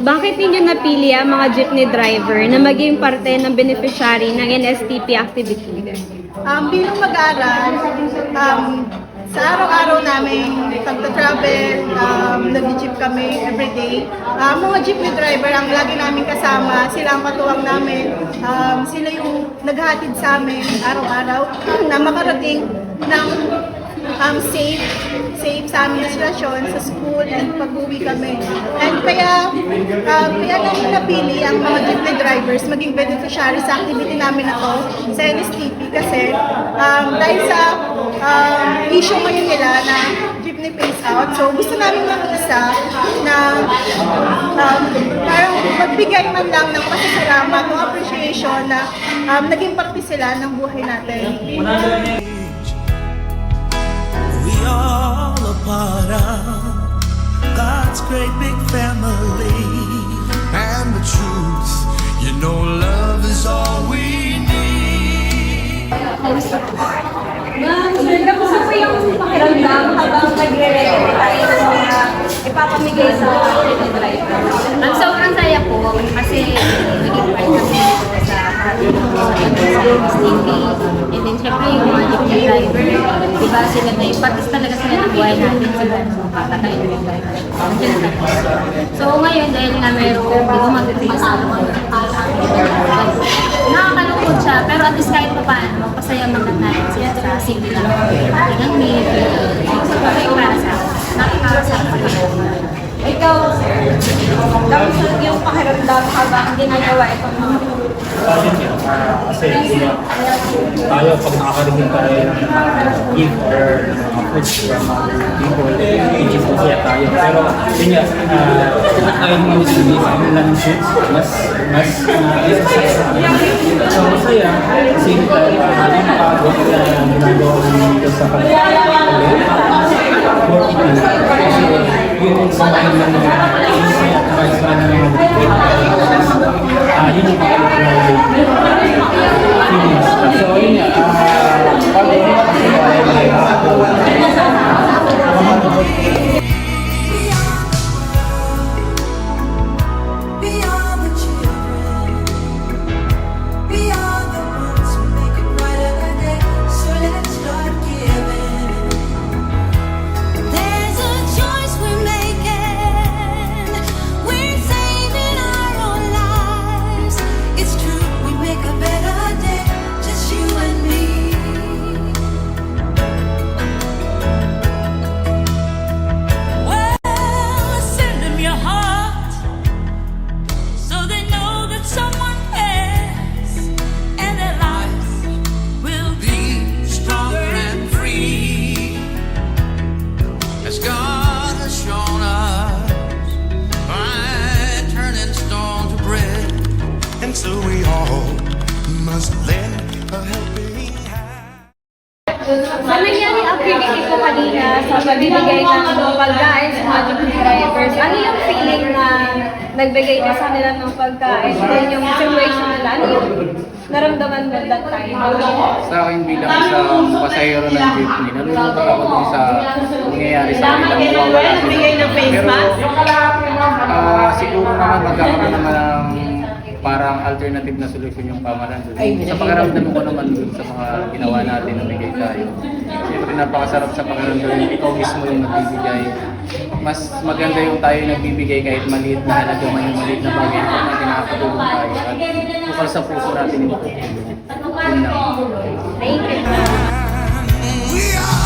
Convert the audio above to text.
bakit ninyo napili ang mga jeepney driver na maging parte ng beneficiary ng NSTP activity? Um, bilang mag-aaral, um, sa araw-araw namin pagta-travel, um, nag-jeep kami everyday. Um, mga jeepney driver ang lagi namin kasama, sila ang katuwang namin. Um, sila yung naghatid sa amin araw-araw na makarating ng um, safe safe sa aming sitwasyon sa school and pag-uwi kami. And kaya, um, kaya namin napili ang mga jeepney drivers maging beneficiary sa activity namin na to sa NSTP kasi um, dahil sa um, issue ngayon nila na jeepney phase out, so gusto namin ng isa na um, parang magbigay man lang ng pasasalamat o appreciation na um, naging parte sila ng buhay natin. All a part of God's great big family. And the truth, you know, love is all we need. Ma'am, sir, kamusta po yung pakiramdam habang nagre-ready tayo sa mga ipapamigay sa driver? Na yung partis talaga sila ng buhay natin so kakakain yung driver. Nandiyan sila. So ngayon dahil nga meron, di ba mag-release na Nakakalungkot siya, pero at least kahit pa paano, pasaya lang natin sila sa city lang. Ng meal, para sa nakakasama ko Ikaw, sir, kamusta yung pakiramdam habang ginagawa itong mga kasi tayo pag nakakarinig tayo ng mga gift or mga foods from other people, medyo masaya tayo. Pero yun nga, uh, tayo mga usually sa amin lang ng foods, mas mas na-exercise sa amin. So masaya, kasi tayo tayo makagawa na ginagawa namin dito sa pag-ulit. For people, kasi yun sa amin lang ng masaya at vice man ng mga Ah, yun yung mga Sa nangyari activity ko kanina sa pagbibigay ng pagkain sa mga drivers, ano yung feeling na nagbigay ka sa nila ng pagkain? Then yung situation nila, ano yung naramdaman mo that time? Sa akin bilang isang pasahero ng jeepney, nalulungkot ako dun sa nangyayari sa kanila. Nawawala sila. Pero ah, siguro naman magkakaroon naman ng parang alternative na solusyon yung pamalan dun. Sa pakiramdam ko naman dun sa mga ginawa natin na bigay tayo. Siyempre napakasarap sa pakiramdam yung ikaw mismo yung nagbibigay. Mas maganda yung tayo nagbibigay kahit maliit na halaga man yung maliit na bagay na nakakatulong tayo. At bukal sa puso natin yung tutulong. Yun lang. Thank you.